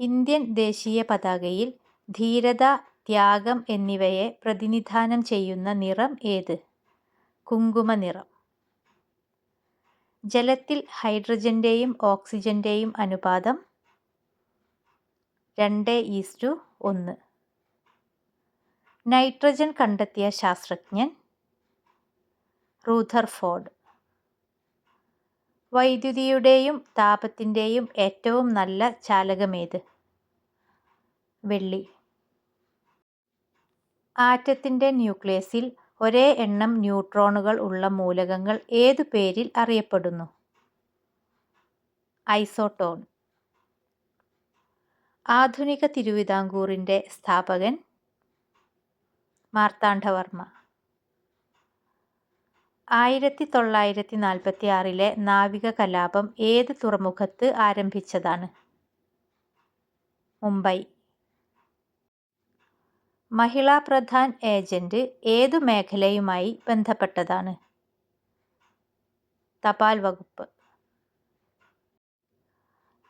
Indian ദേശീയ പതാകയിൽ ധീരത, ത്യാഗം എന്നിവയെ പ്രതിനിധാനം ചെയ്യുന്ന നിറം ഏത്? കുങ്കുമനിറം. ജലത്തിൽ ഹൈഡ്രജന്റെയും ഓക്സിജന്റെയും അനുപാതം രണ്ട് ഈസ്റ്റു ഒന്ന്. നൈട്രജൻ കണ്ടെത്തിയ ശാസ്ത്രജ്ഞൻ? റൂഥർഫോർഡ്. വൈദ്യുതിയുടെയും താപത്തിന്റെയും ഏറ്റവും നല്ല ചാലകമേത്? വെള്ളി. ആറ്റത്തിന്റെ ന്യൂക്ലിയസിൽ ഒരേ എണ്ണം ന്യൂട്രോണുകൾ ഉള്ള മൂലകങ്ങൾ ഏതു പേരിൽ അറിയപ്പെടുന്നു? ഐസോട്ടോൺ. ആധുനിക തിരുവിതാംകൂറിന്റെ സ്ഥാപകൻ? മാർത്താണ്ഡവർമ്മ. ആയിരത്തി തൊള്ളായിരത്തി നാൽപ്പത്തി ആറിലെ നാവിക കലാപം ഏത് തുറമുഖത്ത് ആരംഭിച്ചതാണ്? മുംബൈ. മഹിളാ പ്രധാൻ ഏജന്റ് ഏതു മേഖലയുമായി ബന്ധപ്പെട്ടതാണ്? തപാൽ വകുപ്പ്.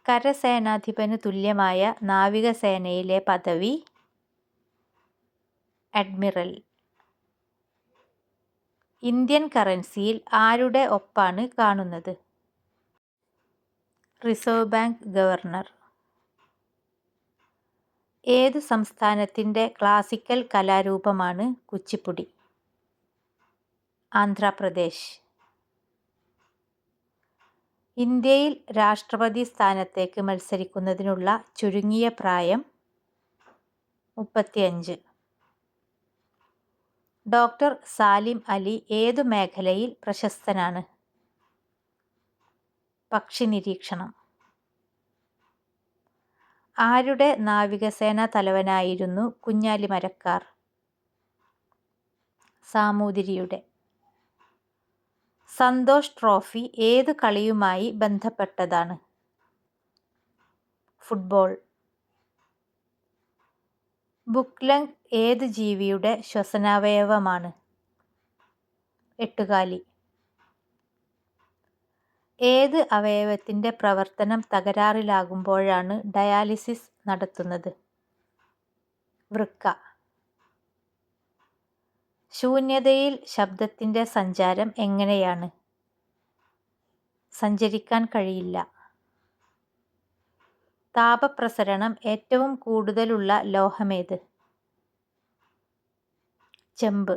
കരസേനാധിപന് തുല്യമായ നാവികസേനയിലെ പദവി? അഡ്മിറൽ. ഇന്ത്യൻ കറൻസിയിൽ ആരുടെ ഒപ്പാണ് കാണുന്നത്? Reserve bank governor. ഏത് സംസ്ഥാനത്തിന്റെ ക്ലാസിക്കൽ കലാരൂപമാണ് കുച്ചിപ്പുടി? ആന്ധ്രാപ്രദേശ്. ഇന്ത്യയിൽ രാഷ്ട്രപതി സ്ഥാനത്തേക്ക് മത്സരിക്കുന്നതിനുള്ള ചുരുങ്ങിയ പ്രായം? മുപ്പത്തിയഞ്ച്. ഡോ. സാലിം അലി ഏതു മേഖലയിൽ പ്രശസ്തനാണ്? പക്ഷി നിരീക്ഷണം ആരുടെ നാവികസേന തലവനായിരുന്നു കുഞ്ഞാലി മരക്കാർ സാമൂതിരിയുടെ. സന്തോഷ് ട്രോഫി ഏത് കളിയുമായി ബന്ധപ്പെട്ടതാണ്? ഫുട്ബോൾ. ബുക്ക്ലങ് ഏത് ജീവിയുടെ ശ്വസനാവയവമാണ്? എട്ടുകാലി. ഏത് അവയവത്തിന്റെ പ്രവർത്തനം തകരാറിലാകുമ്പോഴാണ് ഡയാലിസിസ് നടത്തുന്നത്? വൃക്ക. ശൂന്യതയിൽ ശബ്ദത്തിന്റെ സഞ്ചാരം എങ്ങനെയാണ്? സഞ്ചരിക്കാൻ കഴിയില്ല. താപപ്രസരണം ഏറ്റവും കൂടുതലുള്ള ലോഹമേത്? ചെമ്പ്.